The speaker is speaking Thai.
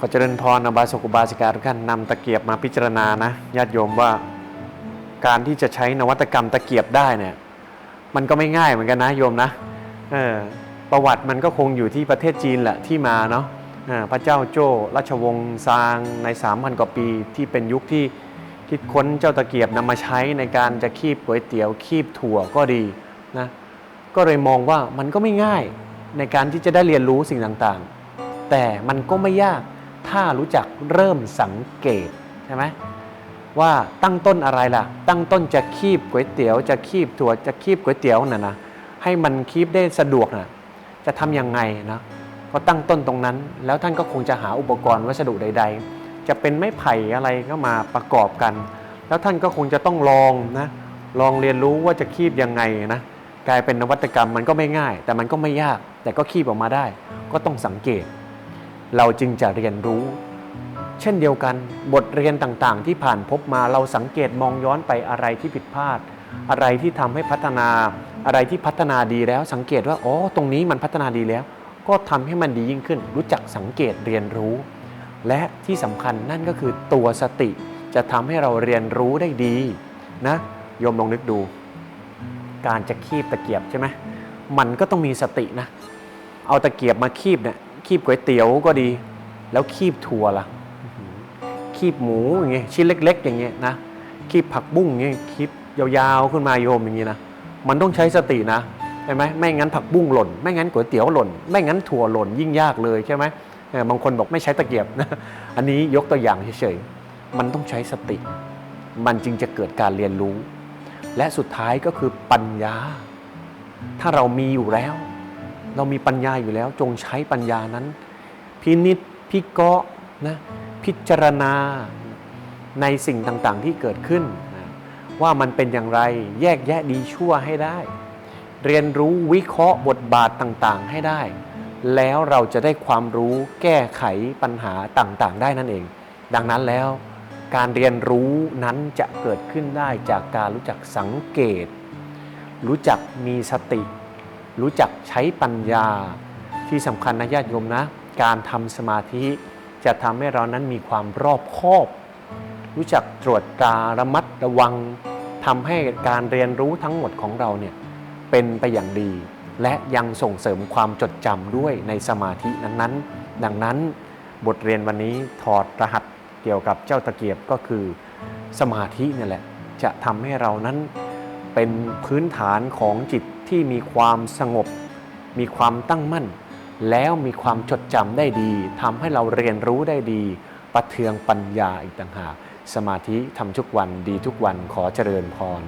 ขอเจริญพรนะบาสกุบาสิกาทุกท่านนำตะเกียบมาพิจารณานะญาติโยมว่าการที่จะใช้นวัตกรรมตะเกียบได้เนี่ยมันก็ไม่ง่ายเหมือนกันนะโยมนะเออประวัติมันก็คงอยู่ที่ประเทศจีนแหละที่มาเนาะพระเจ้าโจ้ราชวงศ์ซางใน 3,000 กว่าปีที่เป็นยุคที่คิดค้นเจ้าตะเกียบนำมาใช้ในการจะคีบก๋วยเตี๋ยวคีบถั่วก็ดีนะก็เลยมองว่ามันก็ไม่ง่ายในการที่จะได้เรียนรู้สิ่งต่างๆ แต่มันก็ไม่ยาก ถ้ารู้จักเริ่มสังเกตใช่ไหมว่าตั้งต้นอะไรล่ะ ตั้งต้นจะคีบก๋วยเตี๋ยว จะคีบถั่วจะคีบก๋วยเตี๋ยวน่ะนะให้มันคีบได้สะดวกนะจะทำยังไงนะก็ตั้งต้นตรงนั้น แล้วท่านก็คงจะหาอุปกรณ์วัสดุใด ๆ จะเป็นไม้ไผ่อะไรก็มาประกอบกัน แล้วท่านก็คงจะต้องลองนะลองเรียนรู้ว่าจะคีบยังไงนะกลายเป็นนวัตกรรมมันก็ไม่ง่าย แต่มันก็ไม่ยาก แต่ก็คีบออกมาได้ ก็ต้องสังเกต เราจึงจะเรียนรู้ เช่นเดียวกัน บทเรียนต่างๆ ที่ผ่านพบมาเราสังเกตมองย้อนไปอะไรที่ผิดพลาด อะไรที่ทำให้พัฒนา อะไรที่พัฒนาดีแล้ว สังเกตว่าอ๋อตรงนี้มันพัฒนาดีแล้ว ก็ทำให้มันดียิ่งขึ้น รู้จักสังเกตเรียนรู้ และที่สำคัญนั่นก็คือตัวสติจะทำให้เราเรียนรู้ได้ดีนะโยมลองนึกดู การจะคีบตะเกียบใช่ไหมมันก็ต้องมีสตินะ เอาตะเกียบมาคีบเนี่ย คีบก๋วยเตี๋ยวก็ดี แล้วคีบถั่วล่ะคีบหมูอย่างเงี้ยชิ้นเล็ก ๆ อย่างเงี้ยนะคีบผักบุ้งอย่างเงี้ยคีบยาวๆขึ้นมาโยมอย่างงี้นะมันต้องใช้สตินะใช่ไหมไม่งั้นผักบุ้งหล่น ไม่งั้นก๋วยเตี๋ยวหล่น ไม่งั้นถั่วหล่นยิ่งยากเลยใช่ไหมเออบางคนบอกไม่ใช้ตะเกียบนะอันนี้ยกตัวอย่างเฉยๆมันต้องใช้สติ มันจึงจะเกิดการเรียนรู้ และสุดท้ายก็คือปัญญา ถ้าเรามีอยู่แล้ว เรามีปัญญาอยู่แล้ว จงใช้ปัญญานั้น พินิษพิเคาะนะพิจารณาในสิ่งต่างๆที่เกิดขึ้นนะว่ามันเป็นอย่างไรแยกแยะดีชั่วให้ได้ เรียนรู้วิเคราะห์บทบาทต่างๆให้ได้ แล้วเราจะได้ความรู้แก้ไขปัญหาต่างๆ ได้นั่นเอง ดังนั้นแล้วการเรียนรู้นั้นจะเกิดขึ้นได้จากการรู้จักสังเกต รู้จักมีสติ รู้จักใช้ปัญญาที่สำคัญนะญาติโยมนะ การทำสมาธิจะทำให้เรานั้นมีความรอบคอบ รู้จักตรวจตราระมัดระวังทำให้การเรียนรู้ทั้งหมดของเราเนี่ยเป็นไปอย่างดี และยังส่งเสริมความจดจำด้วยในสมาธินั้นๆ ดังนั้นบทเรียนวันนี้ถอดรหัสเกี่ยวกับเจ้าตะเกียบก็คือสมาธินี่แหละ จะทำให้เรานั้นเป็นพื้นฐานของจิต ที่มีความสงบ มีความตั้งมั่น แล้วมีความจดจำได้ดีทำให้เราเรียนรู้ได้ดี ประเทืองปัญญาอีกต่างหาก สมาธิทำทุกวันดีทุกวันขอเจริญพร